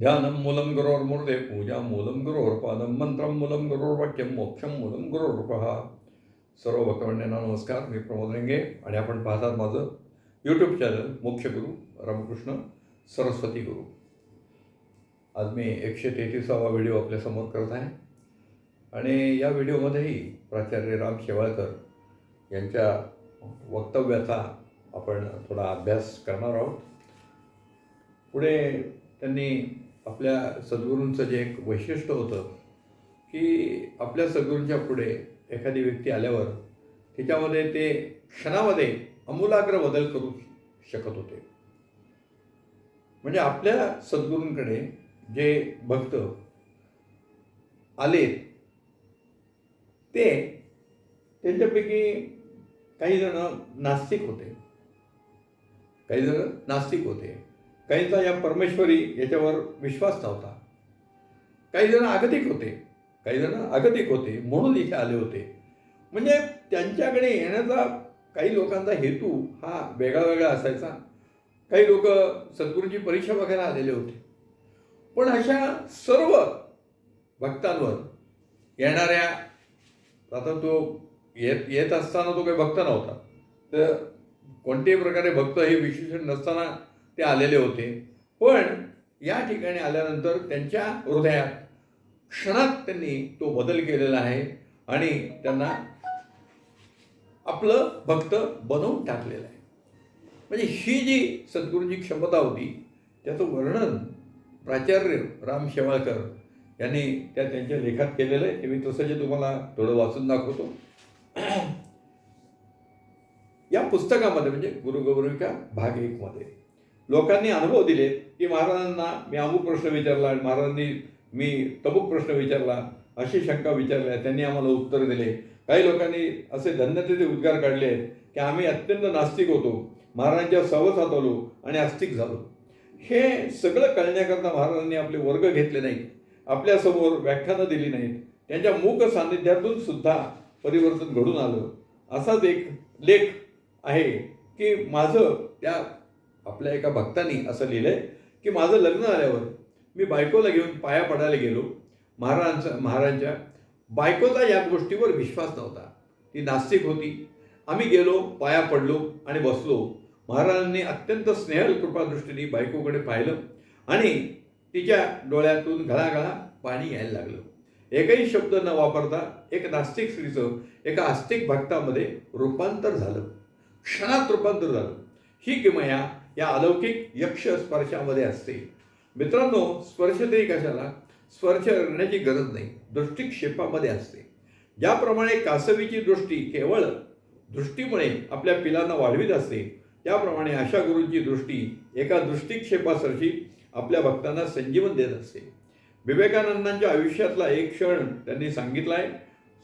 ध्यानं मूलं गुरोर्मूर्ते पूजा मूलं गुरोर्पादं मंत्रं मूलं गुरोर्वाक्यं मोक्षं मूलं गुरोरूपः. सर्व भक्तमंडळींना नमस्कार मी प्रमोद रेंगे आणि आपण पाहतात माझं यूट्यूब चॅनल मुख्य गुरु रामकृष्ण सरस्वती गुरु. आज मी एकशे तेहतीसावा व्हिडिओ आपल्यासमोर करत आहे. आणि या व्हिडिओमध्येही प्राचार्य राम शेवाळकर यांच्या वक्तव्याचा आपण थोडा अभ्यास करणार आहोत. पुढे त्यांनी आपल्या सद्गुरूंचं जे एक वैशिष्ट्य होतं की आपल्या सद्गुरूंच्या पुढे एखादी व्यक्ती आल्यावर तिच्यामध्ये ते क्षणामध्ये अमूलाग्र बदल करू शकत होते. म्हणजे आपल्या सद्गुरूंकडे जे भक्त आले ते त्यांच्यापैकी काही जण नास्तिक होते. काही जण नास्तिक होते. काहींचा या परमेश्वरी याच्यावर विश्वास नव्हता. काही जण आगतिक होते. काही जण आगतिक होते. म्हणून इथे आले होते. म्हणजे त्यांच्याकडे येण्याचा काही लोकांचा हेतू हा वेगळा वेगळा असायचा. काही लोक सद्गुरूंची परीक्षा बघायला आलेले होते. पण अशा सर्व भक्तांवर येणाऱ्या आता तो येत येत असताना तो काही भक्त नव्हता. तर कोणत्याही प्रकारे भक्त हे विशेषण नसताना ते आलेले होते. पण या ठिकाणी आल्यानंतर त्यांच्या हृदयात क्षणात त्यांनी तो बदल केलेला आहे आणि त्यांना आपलं भक्त बनवून टाकलेलं आहे. म्हणजे ही जी सद्गुरूंची क्षमता होती त्याचं वर्णन प्राचार्य राम शेवाळकर यांनी त्या त्यांच्या लेखात केलेलं आहे. ते मी तसं जे तुम्हाला थोडं वाचून दाखवतो. या पुस्तकामध्ये म्हणजे गुरुगौरविका भाग एकमध्ये लोकांनी अनुभव दिले की महाराजांना मी अमुक प्रश्न विचारला आणि महाराजांनी मी तमुक प्रश्न विचारला अशी शंका विचारल्या त्यांनी आम्हाला उत्तर दिले. काही लोकांनी असे धन्यतेचे उद्गार काढले आहेत की आम्ही अत्यंत नास्तिक होतो महाराजांच्या सहवासात आलो आणि आस्तिक झालो. हे सगळं कळण्याकरता महाराजांनी आपले वर्ग घेतले नाहीत आपल्यासमोर व्याख्यानं दिली नाहीत त्यांच्या मूक सान्निध्यातून सुद्धा परिवर्तन घडून आलं. असाच एक लेख आहे की माझं त्या आपल्या एका भक्तानी असं लिहिलंय की माझं लग्न आल्यावर मी बायकोला घेऊन पाया पडायला गेलो. महाराजांचा महाराजांच्या बायकोचा या गोष्टीवर विश्वास नव्हता. ती नास्तिक होती. आम्ही गेलो पाया पडलो आणि बसलो. महाराजांनी अत्यंत स्नेहल कृपादृष्टीने बायकोकडे पाहिलं आणि तिच्या डोळ्यातून घळाघळा पाणी यायला लागलं. एकही शब्द न वापरता एक नास्तिक स्त्रीचं एका आस्तिक भक्तामध्ये रूपांतर झालं. क्षणात रूपांतर झालं. ही किमया या अलौकिक यक्ष स्पर्शामध्ये असते. मित्रांनो स्पर्श तरी कशाला? स्पर्श करण्याची गरज नाही. दृष्टिक्षेपामध्ये असते. ज्याप्रमाणे कासवीची दृष्टी केवळ दृष्टीमुळे आपल्या पिलांना वाढवीत असते त्याप्रमाणे अशा गुरूंची दृष्टी एका दृष्टिक्षेपासारखी आपल्या भक्तांना संजीवन देत असते. विवेकानंदांच्या आयुष्यातला एक क्षण त्यांनी सांगितला आहे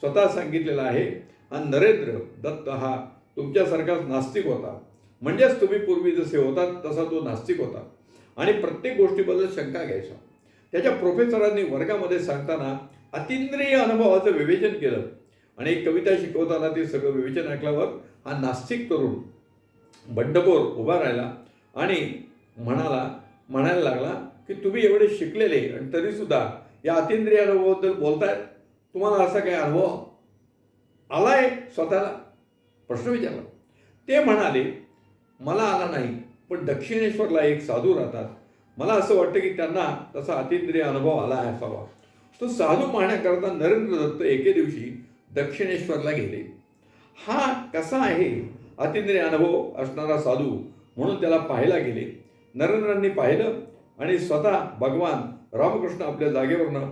स्वतः सांगितलेला आहे हा नरेंद्र दत्त हा तुमच्यासारखाच नास्तिक होता. म्हणजेच तुम्ही पूर्वी जसे होतात तसा तो नास्तिक होता. आणि प्रत्येक गोष्टीबद्दल शंका घ्यायचा. त्याच्या प्रोफेसरांनी वर्गामध्ये सांगताना अतिंद्रिय अनुभवाचं विवेचन केलं. आणि एक कविता शिकवताना ते सगळं विवेचन ऐकल्यावर हा नास्तिक तरुण बंडखोर उभा राहिला आणि म्हणाला म्हणायला लागला की तुम्ही एवढे शिकलेले आणि तरीसुद्धा या अतिंद्रिय अनुभवाबद्दल बोलतायत? तुम्हाला असा काही अनुभव आलाय स्वतःला? प्रश्न विचारला. ते म्हणाले मला आला नाही. पण दक्षिणेश्वरला एक साधू राहतात. मला असं वाटतं की त्यांना तसा अतिंद्रिय अनुभव आला असावा. तो साधू पाहण्याकरता नरेंद्र दत्त एके दिवशी दक्षिणेश्वरला गेले. हा कसा आहे? अतिंद्रिय अनुभव असणारा साधू म्हणून त्याला पाहायला गेले. नरेंद्रांनी पाहिलं आणि स्वतः भगवान रामकृष्ण आपल्या जागेवरनं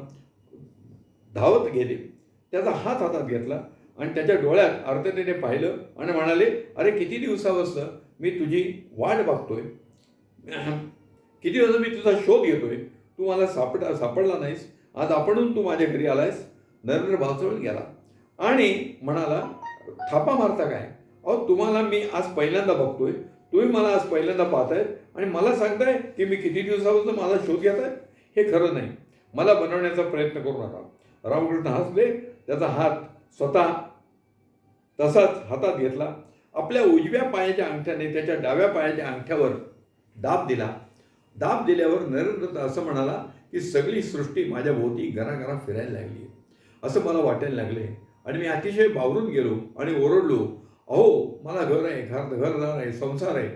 धावत गेले. त्याचा हात हातात घेतला आणि त्याच्या डोळ्यात आर्ततेने पाहिलं आणि म्हणाले अरे किती दिवसापासून मी तुझी वाट बघतोय. किती दिवस मी तुझा शोध घेतोय? तू मला सापड सापडला नाहीस. आज आपणून तू माझ्या घरी आलायस. नरेंद्र भावजवळ गेला. आणि म्हणाला थापा मारता काय? अहो तुम्हाला मी आज पहिल्यांदा बघतोय. तुम्ही मला आज पहिल्यांदा पाहताय आणि मला सांगताय की मी किती दिवसापासून माझा शोध घेताय? हे खरं नाही. मला बनवण्याचा प्रयत्न करू नका. रामकृष्ण हसले. त्याचा हात स्वतः तसाच हातात घेतला. आपल्या उजव्या पायाच्या अंगठ्याने त्याच्या डाव्या पायाच्या अंगठ्यावर दाब दिला. दाब दिल्यावर नरेंद्र असं म्हणाला की सगळी सृष्टी माझ्या भोवती घराघरा फिरायला लागली. असं मला वाटायला लागले. आणि मी अतिशय बावरून गेलो आणि ओरडलो अहो मला घर आहे घर घरदार आहे संसार आहे.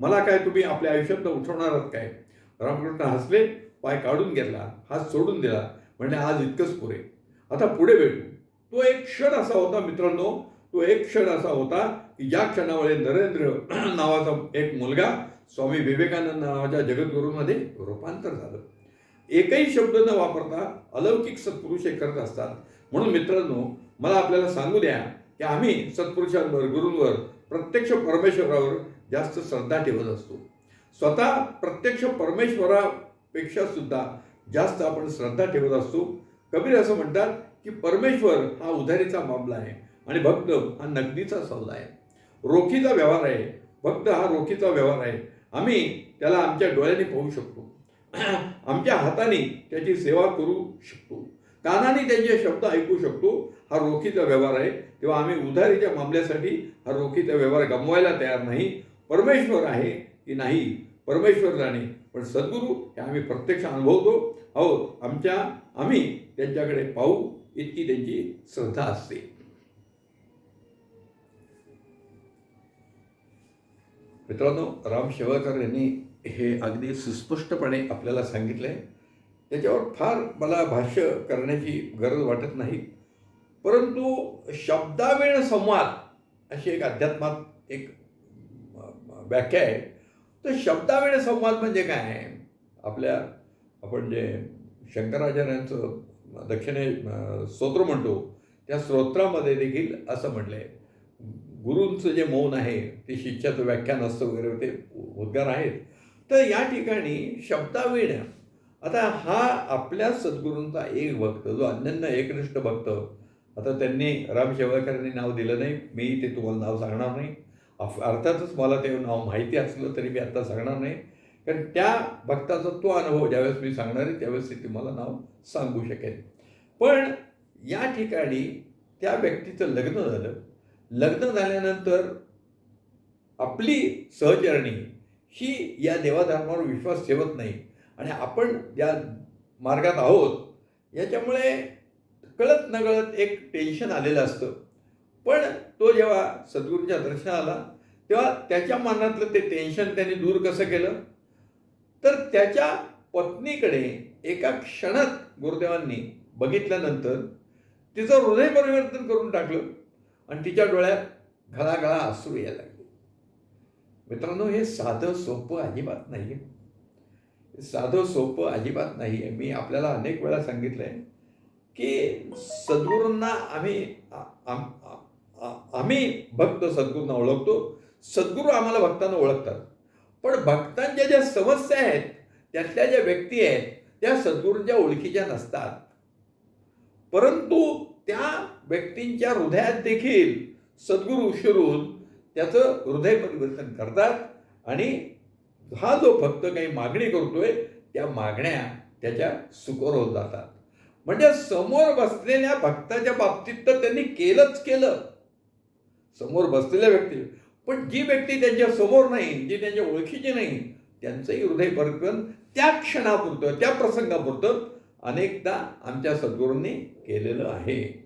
मला काय तुम्ही आपल्या आयुष्यात उठवणार आहात काय? रामकृष्ण हसले पाय काढून घेतला हात सोडून दिला. म्हणजे आज इतकंच पुरे. आता पुढे भेटू. तो एक क्षण असा होता मित्रांनो तो एक क्षण असा होता की ज्या क्षणामुळे नरेंद्र नावाचा एक मुलगा स्वामी विवेकानंद नावाच्या जगद्गुरूमध्ये रूपांतर झालं. एकही शब्द न वापरता अलौकिक सत्पुरुष हे करत असतात. म्हणून मित्रांनो मला आपल्याला सांगू द्या की आम्ही सत्पुरुषांवर गुरूंवर प्रत्यक्ष परमेश्वरावर जास्त श्रद्धा ठेवत असतो. स्वतः प्रत्यक्ष परमेश्वरापेक्षा सुद्धा जास्त आपण श्रद्धा ठेवत असतो. कबीर असं म्हणतात की परमेश्वर हा उधारीचा मामला आहे. आणि भक्त हा नगदीचा सौदा आहे. रोखीचा व्यवहार आहे. भक्त हा रोखीचा व्यवहार आहे. आम्ही त्याला आमच्या डोळ्याने पाहू शकतो. आमच्या हाताने त्याची सेवा करू शकतो. कानाने त्यांचे शब्द ऐकू शकतो. हा रोखीचा व्यवहार आहे. तेव्हा आम्ही उधारीच्या मामल्यासाठी हा रोखीचा व्यवहार गमवायला तयार नाही. परमेश्वर आहे की नाही? परमेश्वर जाणे. पण सद्गुरू हे आम्ही प्रत्यक्ष अनुभवतो. अहो आमच्या आम्ही त्यांच्याकडे पाहू इतकी त्यांची श्रद्धा असते. मित्रांनो राम शेवाकर यांनी हे अगदी सुस्पष्टपणे आपल्याला सांगितलं आहे त्याच्यावर फार मला भाष्य करण्याची गरज वाटत नाही. परंतु शब्दावेळ संवाद अशी एक अध्यात्मात एक व्याख्या आहे. तर शब्दावेळ संवाद म्हणजे काय? आहे आपल्या आपण जे शंकराचार्यांचं दक्षिणे स्तोत्र म्हणतो त्या स्तोत्रामध्ये देखील असं म्हटलं आहे गुरूंचं जे मौन आहे ते शिष्याचं व्याख्यान असतं वगैरे ते उद्गार आहेत. तर या ठिकाणी शब्दावेळ आता हा आपल्या सद्गुरूंचा एक भक्त जो अन्यन्य एकनिष्ठ भक्त आता त्यांनी राम शेवळकरांनी नाव दिलं नाही मी ते तुम्हाला नाव सांगणार नाही. अर्थातच मला ते नाव माहिती असलं तरी मी आत्ता सांगणार नाही. कारण त्या भक्ताचा तो अनुभव ज्यावेळेस मी सांगणार आहे त्यावेळेस ते तुम्हाला नाव सांगू शकेल पण या ठिकाणी त्या व्यक्तीचं लग्न झालं. लग्न झाल्यानंतर आपली सहचरणी ही या देवाधर्मावर विश्वास ठेवत नाही. आणि आपण या मार्गात आहोत याच्यामुळे कळत नकळत एक टेन्शन आलेलं असतं. पण तो जेव्हा सद्गुरूच्या दर्शनाला तेव्हा त्याच्या मनातलं ते टेन्शन त्याने दूर कसं केलं? तर त्याच्या पत्नीकडे एका क्षणात गुरुदेवांनी बघितल्यानंतर तिचं हृदय परिवर्तन करून टाकलं. आणि तिच्या डोळ्यात घळाघळा असू यायला लागले. मित्रांनो हे साधं सोपं अजिबात नाही आहे साधं सोपं अजिबात नाही आहे मी आपल्याला अनेक वेळा सांगितलं आहे की सद्गुरूंना आम्ही आम्ही भक्त सद्गुरूंना ओळखतो. सद्गुरू आम्हाला भक्तांना ओळखतात. पण भक्तांच्या ज्या समस्या आहेत त्यातल्या ज्या व्यक्ती आहेत त्या सद्गुरूंच्या ओळखीच्या नसतात. परंतु त्या व्यक्तींच्या हृदयात देखील सद्गुरू शिरून त्याचं हृदय परिवर्तन करतात आणि हा जो भक्त काही मागणी करतोय त्या मागण्या त्याच्या सुकर होत जातात. म्हणजे समोर बसलेल्या भक्ताच्या बाबतीत तर त्यांनी केलंच केलं. समोर बसलेल्या व्यक्ती पण जी व्यक्ती त्यांच्यासमोर नाही जी त्यांच्या ओळखीची नाही त्यांचंही हृदय परिवर्तन त्या क्षणापुरतं त्या प्रसंगापुरतं अनेकदा आमच्या सद्गुरूंनी केलेलं आहे.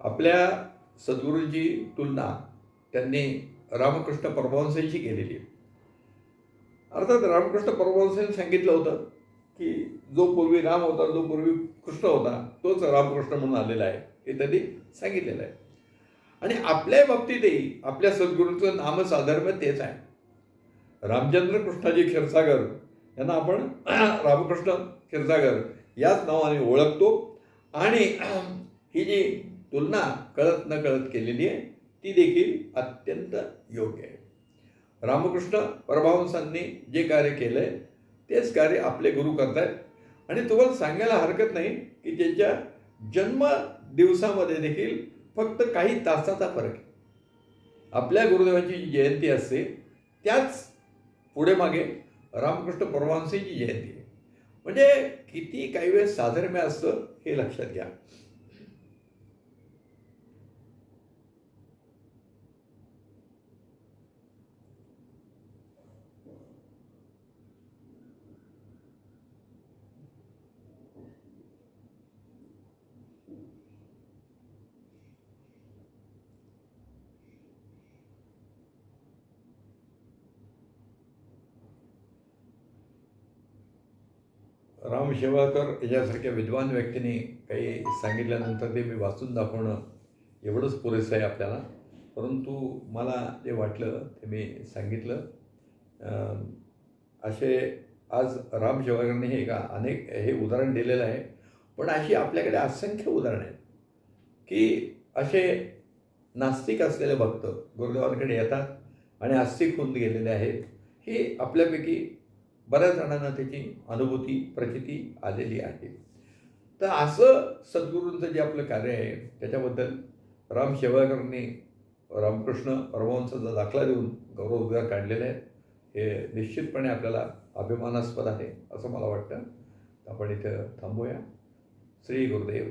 आपल्या सद्गुरूंची तुलना त्यांनी रामकृष्ण परमहंसांशी केलेली आहे. अर्थात रामकृष्ण परमहंसांनी सांगितलं होतं की जो पूर्वी राम होता जो पूर्वी कृष्ण होता तोच रामकृष्ण म्हणून आलेला आहे हे त्यांनी सांगितलेलं आहे. आणि आपल्या बाबतीतही आपल्या सद्गुरूंचं नामसाधर्म तेच आहे. रामचंद्र कृष्णाजी क्षीरसागर यांना आपण रामकृष्ण क्षीरसागर याच नावाने ओळखतो. आणि ही जी तुलना कळत न कळत केलेली आहे ती देखील अत्यंत योग्य आहे. रामकृष्ण परमहंसांनी जे कार्य केलं आहे तेच कार्य आपले गुरु करतायत. आणि तुम्हाला सांगायला हरकत नाही की त्यांच्या जन्म दिवसामध्ये देखील फक्त काही तासाचा फरक आहे. आपल्या गुरुदेवाची जी जयंती असते त्याच पुढे मागे रामकृष्ण परमहंसाची जयंती आहे. म्हणजे किती काही वेळेस साधर्म्य असतं हे लक्षात घ्या. राम शेवाळकर याच्यासारख्या विद्वान व्यक्तीने काही सांगितल्यानंतर ते मी वाचून दाखवणं एवढंच पुरेसं आहे आपल्याला. परंतु मला जे वाटलं ते मी सांगितलं. असे आज राम शेवाळकरांनी हे का अनेक हे उदाहरण दिलेलं आहे. पण अशी आपल्याकडे असंख्य उदाहरणं आहेत की असे नास्तिक असलेले भक्त गुरुदेवांकडे येतात आणि आस्तिक होऊन गेलेले आहेत. हे आपल्यापैकी बऱ्याच जणांना त्याची अनुभूती प्रचिती आलेली आहे. तर असं सद्गुरूंचं जे आपलं कार्य आहे त्याच्याबद्दल राम शेवाळकरांनी रामकृष्ण परमहंसाचा दाखला देऊन गौरव उद्गार काढलेले आहेत. हे निश्चितपणे आपल्याला अभिमानास्पद आहे असं मला वाटतं. आपण इथं थांबूया. श्री गुरुदेव